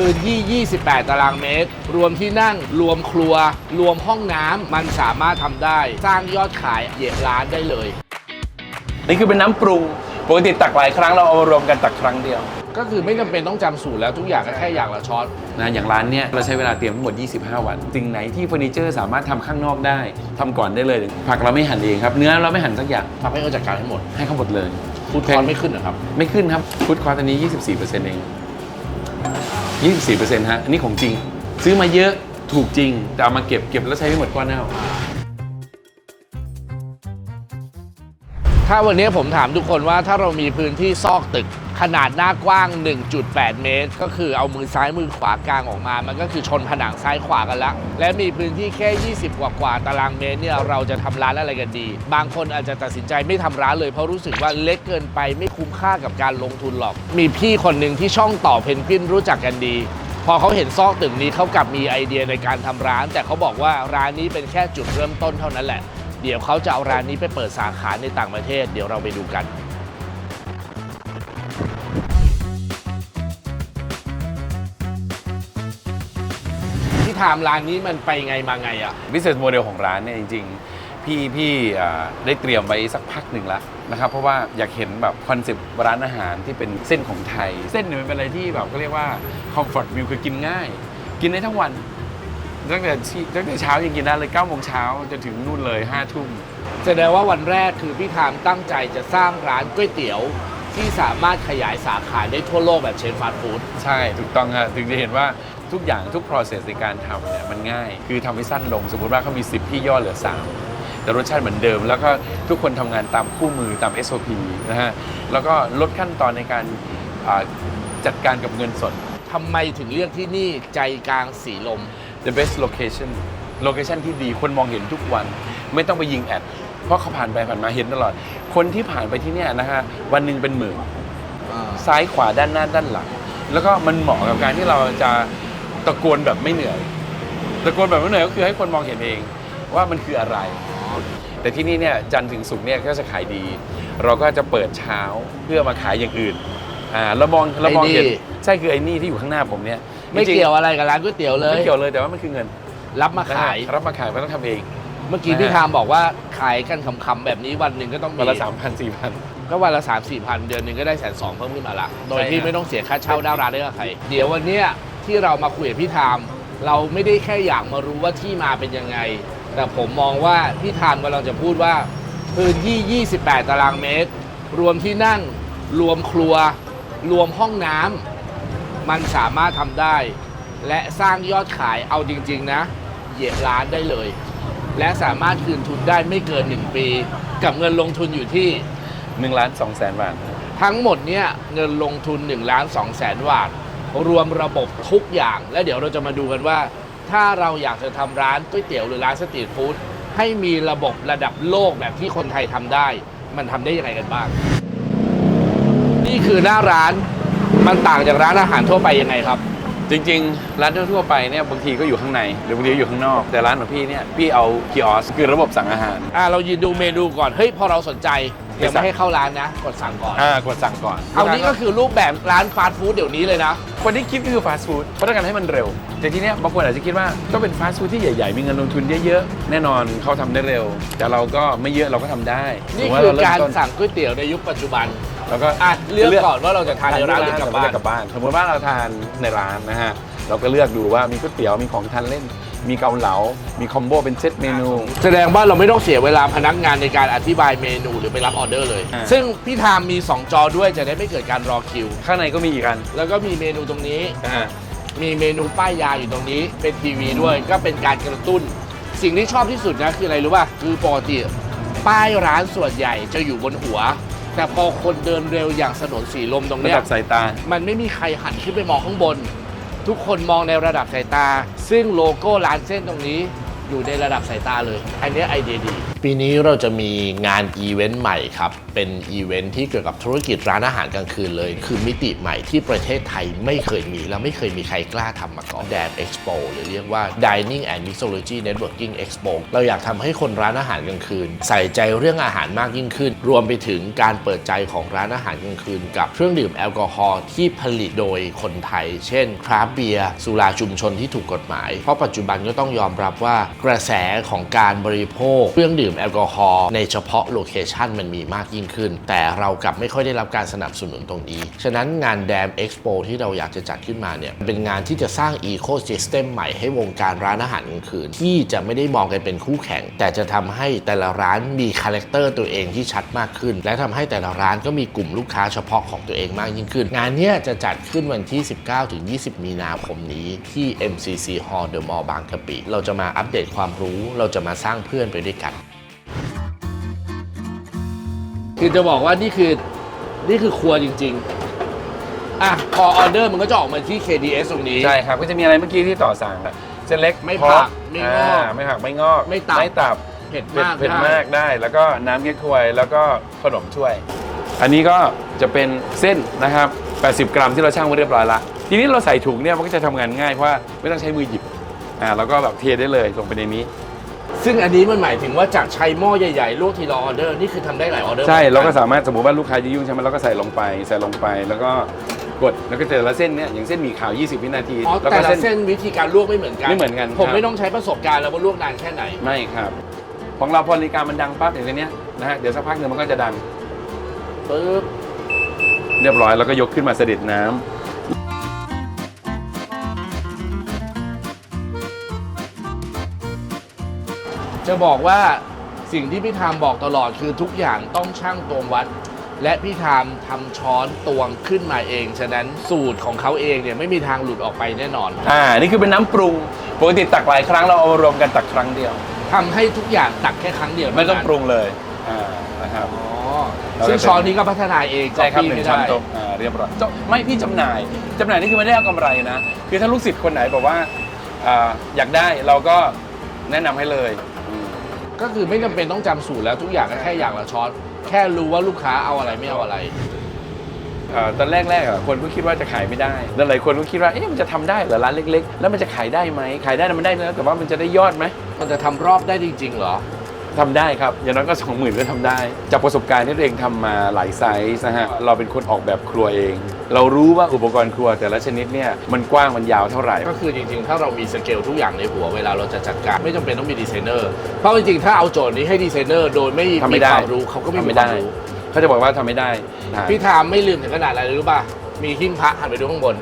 พื้นที่ 28 ตารางเมตร รวมที่นั่ง รวมครัว รวมห้องน้ำ มันสามารถทำได้ สร้างยอดขายเหยียบล้านได้เลย นี่คือเป็นน้ำปรุง ปกติตักหลายครั้งเราเอามารวมกันตักครั้งเดียว ก็คือไม่จำเป็นต้องจำสูตรแล้วทุกอย่างก็แค่อย่างละช้อนนะอย่างร้านเนี้ยเราใช้เวลาเตรียมทั้งหมด 25 วันสิ่งไหนที่เฟอร์นิเจอร์สามารถทำข้างนอกได้ทำก่อนได้เลย ผักเราไม่หั่นเองครับ เนื้อเราไม่หั่นสักอย่างทำให้เขาจัดการให้หมดให้เขาหมดเลยฟูดคอร์สไม่ขึ้นเหรอครับ ไม่ขึ้นครับฟูดคอร์สอันนี้ 24%เอง 24%ฮะอันนี้ของจริง ซื้อมาเยอะถูกจริง แต่เอามาเก็บเก็บแล้วใช้ไม่หมดก้อนเน่าถ้าวันนี้ผมถามทุกคนว่าถ้าเรามีพื้นที่ซอกตึก ขนาดหน้ากว้าง 1.8 เมตร ก็คือเอามือซ้ายมือขวากลางออกมา มันก็คือชนผนังซ้ายขวากันละ และมีพื้นที่แค่ 20 กว่ากว่าตารางเมตรเนี่ยเราจะทำร้านอะไรกันดี บางคนอาจจะตัดสินใจไม่ทำร้านเลยเพราะรู้สึกว่าเล็กเกินไปไม่คุ้มค่ากับการลงทุนหรอก มีพี่คนหนึ่งที่ช่องต่อเพนกวินรู้จักกันดีพอเขาเห็นซอกตึกนี้เขากลับมีไอเดียในการทำร้าน แต่เขาบอกว่าร้านนี้เป็นแค่จุดเริ่มต้นเท่านั้นแหละ เดี๋ยวเขาจะเอาร้านนี้ไปเปิดสาขาในต่างประเทศ เดี๋ยวเราไปดูกัน ที่ถามร้านนี้มันไปไงมาไงอะ business model ของร้านเนี่ยจริง ๆ พี่พี่อ่าได้เตรียมไว้สักพักหนึ่งแล้วนะครับ เพราะว่าอยากเห็นแบบคอนเซปต์ร้านอาหารที่เป็นเส้นของไทย เส้นเนี่ยมันเป็นอะไรที่แบบก็เรียกว่า comfort meal คือกินง่าย กินได้ทั้งวัน ตั้งแต่ที่ตั้งแต่เช้ายังกินได้เลย9โมงเช้าจนถึงนู่นเลย5ทุ่ม แสดงว่าวันแรกคือพี่ทามตั้งใจจะสร้างร้านก๋วยเตี๋ยว ที่สามารถขยายสาขาได้ทั่วโลกแบบเชนฟาสต์ฟู้ด ใช่ ถูกต้องครับถึงจะเห็นว่า ทุกอย่างทุก process ในการทำเนี่ยมันง่าย คือทำให้สั้นลง สมมุติว่าเขามี 10พี่ย่อเหลือ 3 แต่รสชาติเหมือนเดิม แล้วก็ทุกคนทำงานตามคู่มือตาม SOP นะฮะแล้วก็ลดขั้นตอนในการอ่าจัดการกับเงินสดทำไมถึงเลือกที่นี่ใจกลางสีลม the best location location ที่ดีคนมองเห็นทุกวัน ไม่ต้องไปยิงแอด เพราะเขาผ่านไปผ่านมาเห็นตลอด คนที่ผ่านไปที่เนี่ยนะฮะวันหนึ่งเป็นหมื่นซ้ายขวาด้านหน้าด้านหลัง แล้วก็มันเหมาะกับการที่เราจะ ตะโกนแบบไม่เหนื่อย ตะโกนแบบไม่เหนื่อยก็คือให้คนมองเห็นเองว่ามันคืออะไร แต่ที่นี่เนี่ยจันทร์ถึงศุกร์เนี่ยก็จะขายดี เราก็จะเปิดเช้าเพื่อมาขายอย่างอื่นอ่าเรามองเรามองเห็นไอ้นี่ ใช่คือไอ้นี่ที่อยู่ข้างหน้าผมเนี่ยไม่จริงๆเกี่ยวอะไรกับร้านก๋วยเตี๋ยวเลย ไม่เกี่ยวเลยแต่ว่ามันคือเงินรับมาขายนะฮะรับมาขายไม่ต้องทำเองเมื่อกี้นะฮะพี่ทามบอกว่าขายกันคำๆแบบนี้วันหนึ่งก็ต้องมีวันละสามพันสี่พัน ก็วันละ3 4มสี่พันเดือนหนึ่งก็ได้แสนสองเพิ่มขึ้นมาละโดยใช่ที่ครับ ไม่ต้องเสียค่าเช่าหน้าร้านได้กับใคร เดี๋ยววันเนี้ย ที่เรามาคุยกับพี่ทามเราไม่ได้แค่อยากมารู้ว่าที่มาเป็นยังไง แต่ผมมองว่าพี่ทามกำลังจะพูดว่าพื้นที่ 28 ตารางเมตร รวมที่นั่ง รวมครัว รวมห้องน้ำมันสามารถทำได้ และสร้างยอดขายเอาจริง ๆ นะ เหยียบล้านได้เลย และสามารถคืนทุนได้ไม่เกิน 1 ปี กับเงินลงทุนอยู่ที่หนึ่งล้านสองแสนบาท ทั้งหมดเนี่ยเงินลงทุน1ล้าน2แสนบาท รวมระบบทุกอย่าง และเดี๋ยวเราจะมาดูกันว่า ถ้าเราอยากจะทำร้านก๋วยเตี๋ยวหรือร้านสตรีทฟู้ดให้มีระบบระดับโลกแบบที่คนไทยทำได้ มันทำได้ยังไงกันบ้าง นี่คือหน้าร้านมันต่างจากร้านอาหารทั่วไปยังไงครับ จริงๆ ร้านทั่วๆไปเนี่ยบางทีก็อยู่ข้างใน หรือบางทีก็อยู่ข้างนอก แต่ร้านของพี่เนี่ยพี่เอาคิออสคือระบบสั่งอาหาร อ่าเรายืนดูเมนูก่อน เฮ้ย พอเราสนใจไป ยังสั่ไม่งให้เข้าร้านนะ กดสั่งก่อนอ่ากดสั่งก่อนเอานี้ก็คือรูปแบบร้านฟาสต์ฟู้ดเดี๋ยวนี้เลยนะ คนที่คิดก็คือฟาสต์ฟู้ดเพราะต้องการให้มันเร็ว แต่ทีเนี้ยบางคนอาจจะคิดว่าต้องเป็นฟาสต์ฟู้ดที่ใหญ่ๆ มีเงินลงทุนเยอะๆ แน่นอนเขาทำได้เร็ว แต่เราก็ไม่เยอะเราก็ทำได้นี่สมมุติคือว่เมการต้นสั่งก๋วยเตี๋ยวในยุคปัจจุบันเราก็อะเลือกก่อนว่าเราจะทานในร้านหรือกลับบ้านกลับบ้านสมมติว่าเราทานในร้านนะฮะเราก็เลือกดูว่ามีก๋วยเตี๋ยวมีของทานเล่น มีเกาเหลา มีคอมโบเป็นเซตเมนู แสดงว่าเราไม่ต้องเสียเวลาพนักงานในการอธิบายเมนูหรือไปรับออเดอร์เลย อ่า ซึ่งพี่ทามมี 2 จอด้วยจะได้ไม่เกิดการรอคิว ข้างในก็มีอีกอันแล้วก็มีเมนูตรงนี้ อ่า มีเมนูป้ายยาอยู่ตรงนี้ เป็นทีวีด้วย ก็เป็นการกระตุ้น สิ่งที่ชอบที่สุดนะคืออะไรรู้ป่ะ คือปกติป้ายร้านส่วนใหญ่จะอยู่บนหัว แต่พอคนเดินเร็วอย่างถนนสีลมตรงระเนี้ยดับสายตา มันไม่มีใครหันขึ้นไปมองข้างบน ทุกคนมองในระดับสายตา ซึ่งโลโก้ร้านเส้นตรงนี้ อยู่ในระดับสายตาเลย อันนี้ไอเดียดี ปีนี้เราจะมีงานอีเวนต์ใหม่ครับ เป็นอีเวนต์ที่เกี่ยวกับธุรกิจร้านอาหารกลางคืนเลย คือมิติใหม่ที่ประเทศไทยไม่เคยมี และไม่เคยมีใครกล้าทำมาก่อน Dam Expo หรือเรียกว่า Dining and Mixology Networking Expo เราอยากทำให้คนร้านอาหารกลางคืน ใส่ใจเรื่องอาหารมากยิ่งขึ้น รวมไปถึงการเปิดใจของร้านอาหารกลางคืน กับเครื่องดื่มแอลกอฮอล์ที่ผลิตโดยคนไทย เช่นคราฟเบียร์สุราชุมชนที่ถูกกฎหมาย เพราะปัจจุบันก็ต้องยอมรับว่ากระแสของการบริโภคเครื่องดื่มแอลกอฮอล์ในเฉพาะโลเคชันมันมีมากยิ่งขึ้น แต่เรากลับไม่ค่อยได้รับการสนับสนุนตรงนี้ ฉะนั้นงาน Dam Expo ที่เราอยากจะจัดขึ้นมาเนี่ยเป็นงานที่จะสร้าง Ecosystem ใหม่ให้วงการร้านอาหารกลางคืน ที่จะไม่ได้มองกันเป็นคู่แข่ง แต่จะทำให้แต่ละร้านมีคาแรคเตอร์ตัวเองที่ชัดมากขึ้น และทำให้แต่ละร้านก็มีกลุ่มลูกค้าเฉพาะของตัวเองมากยิ่งขึ้น งานนี้จะจัดขึ้นวันที่ 19-20 มีนาคมนี้ที่ MCC Hall The Mall บางกะปิเราจะมาอัปเดตความรู้เราจะมาสร้างเพื่อนไปด้วยกัน คือจะบอกว่านี่คือนี่คือครัวจริง ๆ อะพอออเดอร์มันก็จะออกมาที่ KDS ตรงนี้ ใช่ครับก็จะมีอะไรเมื่อกี้ที่ต่อสั่งอะเส้นเล็กไม่พอผักไม่งอกาไม่ผักไม่งอกไม่ตับ ไม่ตับเผ็ดเผ็ดมากเผ็ดได้มากได้ แล้วก็น้ำเก๊กฮวยแล้วก็ขนมถ้วย อันนี้ก็จะเป็นเส้นนะครับ 80 กรัมที่เราช่างไว้เรียบร้อยละ ทีนี้เราใส่ถุงเนี่ยมันก็จะทำงานง่ายเพราะว่าไม่ต้องใช้มือหยิบ อ่าแล้วก็แบบเทได้เลยลงไปในนี้ ซึ่งอันนี้มันหมายถึงว่าจากใช้หม้อใหญ่ๆลวกทีละออเดอร์นี่คือทำได้หลายออเดอร์ใช่หมือนนเราก็สามารถสมมติว่าลูกค้าจะยุ่งใช่ไหมเราก็ใส่ลงไปใส่ลงไปแล้วก็กดแล้วก็แต่ละเส้นเนี่ยอย่างเส้นหมี่ขาว 20 วินาทีอ๋อแล้วแต่ก็ ละเส้นวิธีการลวกไม่เหมือนกันไม่เหมือนกันผมครับ ไม่ต้องใช้ประสบการณ์แล้วว่าลวกนานแค่ไหน ไม่ครับ ของเราพอนาฬิกามันดังปั๊บอย่างเนี้ยนะฮะเดี๋ยวสักพักหนึ่งมันก็จะดังปึ๊บเรียบร้อยแล้วก็ยกขึ้นมาเสด็จน้ำ จะบอกว่าสิ่งที่พี่ธามบอกตลอดคือทุกอย่างต้องช่างตวงวัด และพี่ธามทำช้อนตวงขึ้นมาเอง ฉะนั้นสูตรของเขาเองเนี่ยไม่มีทางหลุดออกไปแน่นอนอ่า นี่คือเป็นน้ำปรุงปกติตักหลายครั้งเราเอามารวมกันตักครั้งเดียว ทำให้ทุกอย่างตักแค่ครั้งเดียวไม่ต้องเท่านั้นปรุงเลยอ่านะครับ อ๋อเราก็ซึ่งช้อนนี้ก็พัฒนาเองใช่ครับก๊อปปี้หนึ่งไม่ช้อนได้โต๊ะอ่าเรียบร้อยเจ้าไม่พี่จำหน่ายจำหน่ายนี่คือไม่ได้เอากำไรนะ คือถ้าลูกศิษย์คนไหนบอกว่าอ่าอยากได้เราก็แนะนำให้เลยอืม ก็คือไม่จำเป็นต้องจำสูตรแล้วทุกอย่างก็แค่อย่างละช้อน แค่รู้ว่าลูกค้าเอาอะไรไม่เอาอะไร เอ่อตอนแรกๆอะคนก็คิดว่าจะขายไม่ได้แล้วหลายคนก็คิดว่าเอ๊ะมันจะทำได้เหรอร้านเล็ก ๆ แล้วมันจะขายได้ไหมขายได้นะมันได้นะแต่ว่ามันจะได้ยอดไหมมันจะทำรอบได้จริงๆเหรอ ทำได้ครับ อย่างน้อยก็20,000ก็ทำได้ จากประสบการณ์ที่ตัวเองทำมาหลายไซส์นะฮะเราเป็นคนออกแบบครัวเอง เรารู้ว่าอุปกรณ์ครัวแต่ละชนิดเนี่ยมันกว้างมันยาวเท่าไหร่ ก็คือจริงๆ ถ้าเรามีสเกลทุกอย่างในหัวเวลาเราจะจัดการไม่จำเป็นต้องมีดีไซเนอร์เพราะจริงๆ ถ้าเอาโจทย์นี้ให้ดีไซเนอร์โดยไม่ทำมีไม่ได้ความรู้เขาก็ไม่ทำมีไม่ควาได้มรู้ เขาจะบอกว่าทำไม่ได้นะพี่ทามไม่ลืมถึงขนาดอะไรเลยรู้ป่ะ มีหิ้งพระหันไปดูข้างบน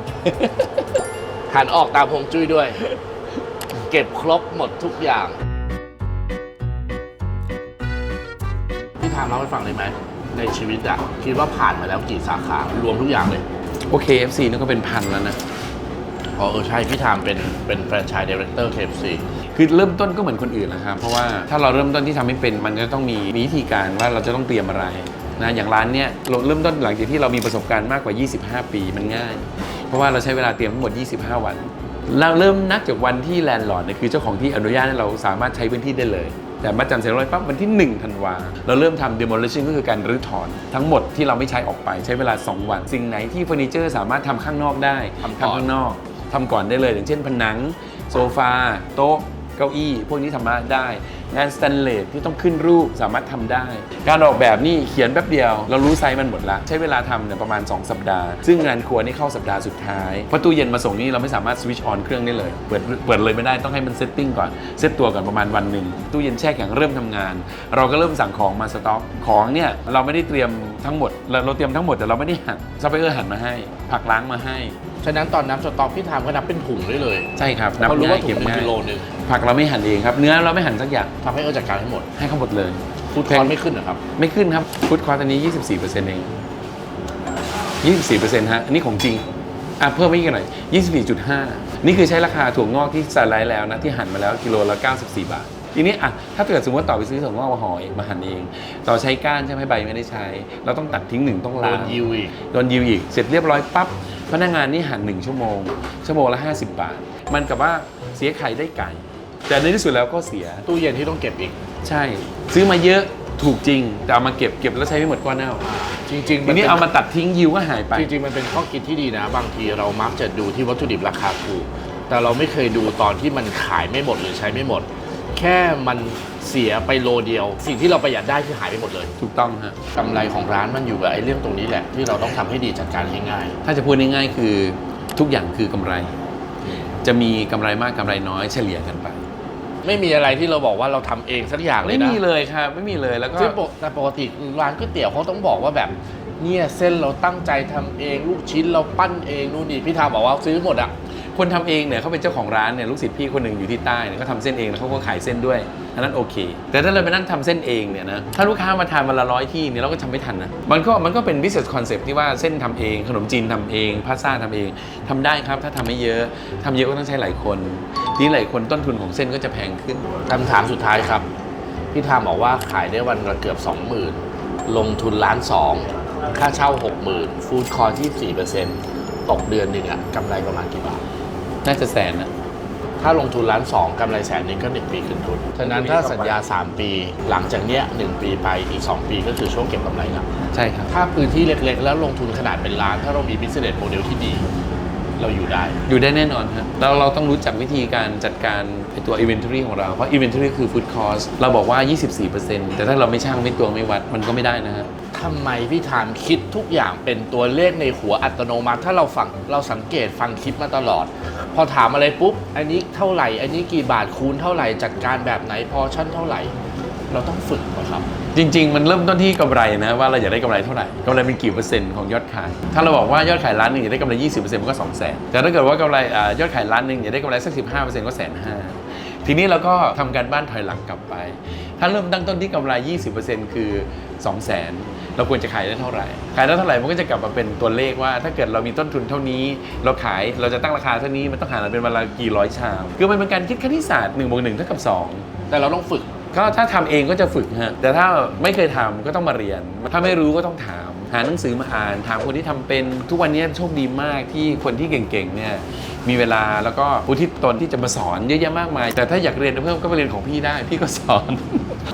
หันออกตามพงจุ้ยด้วย เก็บครบหมดทุกอย่าง พี่ทามเล่าให้ฟังได้ไหม ในชีวิตอะคิดว่าผ่านมาแล้วกี่สาขารวมทุกอย่างเลย โอเค FC นี่ก็เป็นพันแล้วนะ อ๋อเออใช่พี่ทามเป็นเป็นแฟรนไชส์ดีเรคเตอร์ KFC คือเริ่มต้นก็เหมือนคนอื่นนะครับ เพราะว่าถ้าเราเริ่มต้นที่ทำไม่เป็น มันก็ต้องมีวิธีการว่าเราจะต้องเตรียมอะไรนะอย่างร้านเนี้ยเราเริ่มต้นหลังจากที่เรามีประสบการณ์มากกว่า 25 ปีมันง่าย เพราะว่าเราใช้เวลาเตรียมทั้งหมด 25 วัน เราเริ่มนับจากวันที่แลนด์ลอร์ดเนี่ยคือเจ้าของที่อนุญาตให้เราสามารถใช้พื้นที่ได้เลย แต่มาจำเสร็จเรียบร้อยปั๊บวันที่ 1 ธันวา เราเริ่มทำ demolition ก็คือการรื้อถอนทั้งหมดที่เราไม่ใช้ออกไปใช้เวลา 2 วัน สิ่งไหนที่เฟอร์นิเจอร์สามารถทำข้างนอกได้ทำก่อนข้างนอกทำก่อนได้เลย อย่างเช่นผนัง โซฟา โต๊ะ เก้าอี้ พวกนี้ทำมาได้ งานสแตนเลสที่ต้องขึ้นรูปสามารถทำได้ การออกแบบนี่เขียนแป๊บเดียว เรารู้ไซส์มันหมดละ ใช้เวลาทำเนี่ยประมาณ 2 สัปดาห์ ซึ่งงานครัวนี่เข้าสัปดาห์สุดท้ายเพราะตู้เย็นมาส่งนี่เราไม่สามารถสวิตช์ออนเครื่องได้เลย เปิดเปิดเลยไม่ได้ต้องให้มันเซตติ้งก่อน เซตตัวก่อนประมาณวันหนึ่งตู้เย็นแช่แข็งเริ่มทำงาน เราก็เริ่มสั่งของมาสต็อกของเนี่ยเราไม่ได้เตรียมทั้งหมดเราเราเตรียมทั้งหมดแต่เราไม่ได้หั่นซัพพลายเออร์หั่นมาให้ ผักล้างมาให้ฉะนั้นตอนนับสต็อกพี่ทามก็นับเป็นถุงได้เลย ใช่ครับนับเพราะรู้ง่าว่ายถุเก็งบมันง่ายกิโลนึง ผักเราไม่หั่นเองครับ เนื้อเราไม่หั่นสักอย่างทำให้เออจัดการให้หมด ให้เขาหมดเลยฟูดคอนไม่ขึ้นนะครับ ไม่ขึ้นครับฟูดคอร์ตอนนี้ 24%เอง 24%ฮะอันนี้ของจริงอะเพิ่มไปอีกหน่อย 24.5 นี่คือใช้ราคาถั่วงอกที่สไลด์แล้วนะ ที่หั่นมาแล้วกิโลละ 94 บาท ทีนี้อะถ้าเกิดสมมติว่าต่อไปซื้อถั่วงอกมาห่อเองมาหั่นเอง ต่อใช้ก้านใช่ไหมใบไม่ได้ใช้ เราต้องตัดทิ้งหนึ่งต้องโดล้านงยิวอีกโดนยิวอีกเสร็จเรียบร้อยปั๊บพนักงานนี่หั่นหนึ่งชั่วโมงชั่วโมงละ 50 บาท มันกับว่าเสียไข่ได้ไก่ แต่ในที่สุดแล้วก็เสีย ตู้เย็นที่ต้องเก็บอีก ใช่ ซื้อมาเยอะถูกจริง แต่เอามาเก็บเก็บแล้วใช้ไม่หมดก็เน่าจริงๆทีนี้เอามาตัดทิ้งยิวก็หายไป จริงๆ มันเป็นข้อคิดที่ดีนะ บางทีเรามักจะดูที่วัตถุดิบราคาถูก แต่เราไม่เคยดูตอนที่มันขายไม่หมดหรือใช้ไม่หมด แค่มันเสียไปโลเดียว สิ่งที่เราประหยัดได้คือหายไปหมดเลย ถูกต้องฮะกำไรของร้านมันอยู่กับไอ้เรื่องตรงนี้แหละ ที่เราต้องทำให้ดีจัดการให้ง่าย ถ้าจะพูดง่ายๆคือทุกอย่างคือกำไร จะมีกำไรมากกำไรน้อยเฉลี่ยกันไป ไม่มีอะไรที่เราบอกว่าเราทำเองสักอย่างเลยไม่นะมีเลยครับ ไม่มีเลยแล้วก็ ซึ่งปกแต่ปกติร้านก๋วยเตี๋ยวเขาต้องบอกว่าแบบเนี่ยเส้นเราตั้งใจทำเองลูกชิ้นเราปั้นเองนู่นนี่พี่ทาบอกว่าซื้อหมดอะ คนทำเองเนี่ยเขาเป็นเจ้าของร้านเนี่ยลูกศิษย์พี่คนหนึ่งอยู่ที่ใต้เนี่ยเขาทำเส้นเองแล้วเขาก็ขายเส้นด้วยอันนั้นโอเค แต่ถ้าเราไปนั่งทำเส้นเองเนี่ยนะถ้าลูกค้ามาทานวันละร้อยที่เนี่ยเราก็ทำไม่ทันนะมันก็มันก็เป็น business concept ที่ว่าเส้นทำเอง ขนมจีนทำเองพาสต้าทำเองทำได้ครับถ้าทำไม่เยอะทำเยอะก็ต้องใช้หลายคน ทีนี้หลายคนต้นทุนของเส้นก็จะแพงขึ้น คำถามสุดท้ายครับ พี่ทามบอกว่าขายได้วันละเกือบ 20,000 ลงทุนล้านสองค่าเช่า 60,000 ฟู้ดคอร์ที่4%ตกเดือนหนึ่งอะกำไรประมาณกี่บาท น่าจะแสนนะถ้าลงทุนล้านสองกำไรแสนหนึ่งก็ 1 ปีคืนทุน ฉะนั้นถ้าสัญญา 3 ปีหลังจากเนี้ย1ปีไปอีก 2 ปีก็คือช่วงเก็บกำไรละใช่ครับ ถ้าพื้นที่เล็กๆ แล้วลงทุนขนาดเป็นล้าน ถ้าเรามี business model ที่ดี เราอยู่ได้ อยู่ได้แน่นอนครับเราเราต้องรู้จักวิธีการจัดการไอตัว inventory ของเรา เพราะ inventory คือ food cost เราบอกว่า 24%แต่ถ้าเราไม่ช่างไม่ตวงไม่วัดมันก็ไม่ได้นะฮะทำไมพี่ทามคิดทุกอย่างเป็นตัวเลขในหัวอัตโนมัติ ถ้าเราฟังเราสังเกตฟังคลิปมาตลอด พอถามอะไรปุ๊บ อันนี้เท่าไหร่ อันนี้กี่บาทคูณเท่าไหร่จัดการแบบไหนพอชั่นเท่าไหร่ เราต้องฝึกเหรอครับ จริง ๆ มันเริ่มต้นที่กำไรนะ ว่าเราอยากได้กำไรเท่าไหร่กำไรเป็นกี่เปอร์เซ็นต์ของยอดขาย ถ้าเราบอกว่ายอดขายล้านหนึ่งอยากได้กำไร 20%มันก็2 0 0 0 0 0แต่ถ้าเกิดว่ากำไรอยอดขายล้านหนึ่งอยากได้กำไรสัก 15%ก็แสนห้าทีนี้เราก็ทำการบ้านถอยหลังกลับไป ถ้าเริ่มตั้งต้นที่กำไร 20%คือ 2 0 0 0 0 0 เราควรจะขายได้เท่าไหร่ ขายได้เท่าไหร่ มันก็จะกลับมาเป็นตัวเลขว่า ถ้าเกิดเรามีต้นทุนเท่านี้ เราขายเราจะตั้งราคาเท่านี้ มันต้องหารเป็นเวละกี่ร้อยชาม คือมันเป็นการคิดคณิตศาสตร์1บวก1เท่ากับ 2 แต่เราต้องฝึก ก็ถ้าทำเองก็จะฝึกฮะแต่ถ้าไม่เคยทำก็ต้องมาเรียน ถ้าไม่รู้ก็ต้องถาม หาหนังสือมาอ่าน ถามคนที่ทำเป็นทุกวันนี้โชคดีมากที่คนที่เก่งๆเนี่ยมีเวลาแล้วก็อุทิศตนที่จะมาสอนเยอะแยะมากมาย แต่ถ้าอยากเรียนเพิ่มก็ไปเรียนของพี่ได้ พี่ก็สอน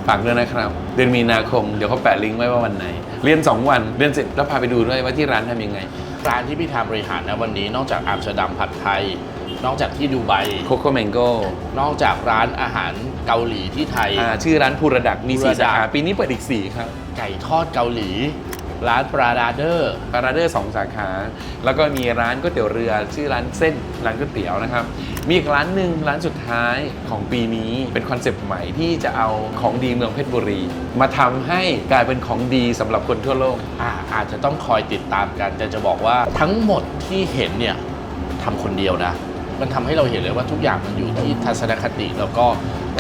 ฝากด้วยนะครับ เดือนมีนาคมเดี๋ยวเขาแปะลิงก์ไว้ว่าวันไหน เรียน 2 วันเรียนเสร็จแล้วพาไปดูด้วยว่าที่ร้านทำยังไงร้านที่พี่ทาบริหารนะวันนี้นอกจากอัมสเตอร์ดัมผัดไทย นอกจากที่ดูไบโคโค่แมงโก้นอกจากร้านอาหารเกาหลีที่ไทย ชื่อร้านภูระดักมีภูสี่ระดัสากขาปีนี้เปิดอีก4ครับ ไก่ทอดเกาหลี ร้านปราดาเดอร์ปาราเดอร์สองสาขา แล้วก็มีร้านก๋วยเตี๋ยวเรือ ชื่อร้านเส้นร้านก๋วยเตี๋ยวนะครับ มีอีกร้านหนึ่งร้านสุดท้ายของปีนี้เป็นคอนเซปต์ใหม่ที่จะเอาของดีเมืองเพชรบุรี มาทำให้กลายเป็นของดีสำหรับคนทั่วโลกอ่าอาจจะต้องคอยติดตามกันแต่จะบอกว่าทั้งหมดที่เห็นเนี่ยทำคนเดียวนะ มันทำให้เราเห็นเลยว่าทุกอย่างมันอยู่ที่ทัศนคติ แล้วก็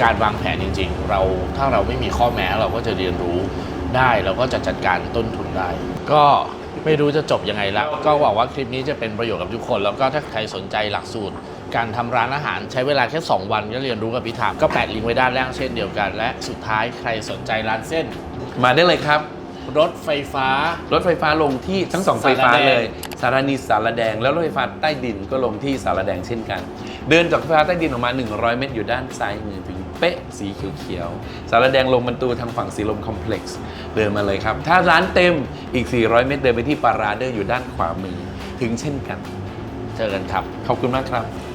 การวางแผนจริง ๆ เราถ้าเราไม่มีข้อแม้เราก็จะเรียนรู้ได้เราก็จะจัดการต้นทุนได้ ก็ไม่รู้จะจบยังไงละก็หวังว่าคลิปนี้จะเป็นประโยชน์กับทุกคน แล้วก็ถ้าใครสนใจหลักสูตร การทำร้านอาหารใช้เวลาแค่ 2 วันก็เรียนรู้กับพิธามก็แปะลิงก์ไว้ด้านล่างเช่นเดียวกัน และสุดท้ายใครสนใจร้านเส้น มาได้เลยครับ รถไฟฟ้า รถไฟฟ้าลงที่ทั้งสองไฟฟ้าสารแดงเลย สารนีสารแดง แล้วรถไฟฟ้าใต้ดินก็ลงที่สารแดงเช่นกัน เดินจากไฟฟ้าใต้ดินออกมา 100 เมตรอยู่ด้านซ้ายมือถึงเป๊ะสีเขียวๆ สารแดงลงบรรตูทางฝั่งสีลมคอมเพล็กซ์เดินมาเลยครับ ถ้าร้านเต็มอีก 400 เมตรเดินไปที่ปาราเดอร์อยู่ด้านขวามือถึงเช่นกัน เจอกันครับ ขอบคุณมากครับ